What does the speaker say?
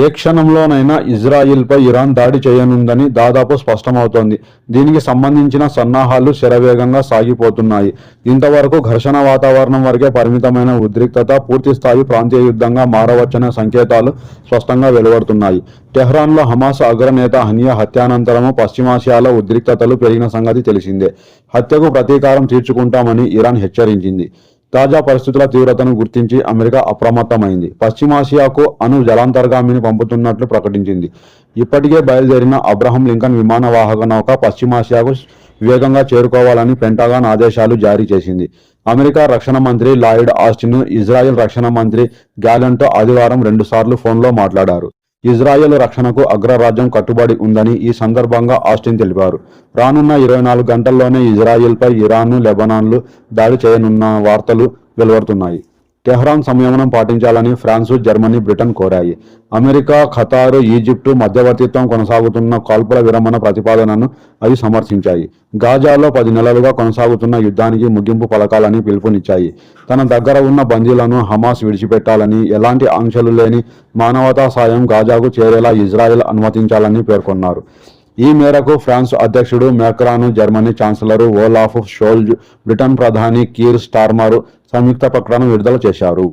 ఏ క్షణంలోనైనా ఇజ్రాయిల్పై Iran దాడి చేయనుందని దాదాపు స్పష్టమవుతోంది. దీనికి సంబంధించిన సన్నాహాలు శరవేగంగా సాగిపోతున్నాయి. ఇంతవరకు ఘర్షణ వాతావరణం వరకే పరిమితమైన ఉద్రిక్తత పూర్తిస్థాయి ప్రాంతీయ యుద్ధంగా మారవచ్చనే సంకేతాలు స్పష్టంగా వెలువడుతున్నాయి. టెహ్రాన్లో హమాస్ అగ్రనేత హనియా హత్యానంతరము పశ్చిమాసియాలో ఉద్రిక్తతలు పెరిగిన సంగతి తెలిసిందే. హత్యకు ప్రతీకారం తీర్చుకుంటామని ఇరాన్ హెచ్చరించింది. తాజా పరిస్థితుల తీవ్రతను గుర్తించి అమెరికా అప్రమత్తమైంది. పశ్చిమాసియాకు అణు జలాంతర్గామిని పంపుతున్నట్లు ప్రకటించింది. ఇప్పటికే బయలుదేరిన అబ్రహం లింకన్ విమానవాహక నౌక పశ్చిమాసియాకు వేగంగా చేరుకోవాలని పెంటాగాన్ ఆదేశాలు జారీ చేసింది. అమెరికా రక్షణ మంత్రి లాయిడ్ ఆస్టిన్ ఇజ్రాయెల్ రక్షణ మంత్రి గ్యాలెంట్తో ఆదివారం రెండుసార్లు ఫోన్లో మాట్లాడారు. ఇజ్రాయెల్ రక్షణకు అగ్రరాజ్యం కట్టుబడి ఉందని ఈ సందర్భంగా ఆస్టిన్ తెలిపారు. రానున్న ఇరవై నాలుగు గంటల్లోనే ఇజ్రాయెల్పై ఇరాన్ లెబనాన్లు దాడి చేయనున్న వార్తలు వెలువడుతున్నాయి. టెహ్రాన్ సంయమనం పాటించాలని ఫ్రాన్సు జర్మనీ బ్రిటన్ కోరాయి. అమెరికా ఖతారు ఈజిప్టు మధ్యవర్తిత్వం కొనసాగుతున్న కాల్పుల విరమణ ప్రతిపాదనను అవి సమర్థించాయి. గాజాలో పది నెలలుగా కొనసాగుతున్న యుద్ధానికి ముగింపు పలకాలని పిలుపునిచ్చాయి. తన దగ్గర ఉన్న బందీలను హమాస్ విడిచిపెట్టాలని ఎలాంటి ఆంక్షలు లేని మానవతా సాయం గాజాకు చేరేలా ఇజ్రాయెల్ అనుమతించాలని పేర్కొన్నారు. ఈ మేరకు ఫ్రాన్స్ అధ్యక్షుడు Macron Germany chancellor Olaf Scholz Britain ప్రధాని కీర్ స్టార్మర్ సంయుక్త ప్రకటన విడుదల చేశారు.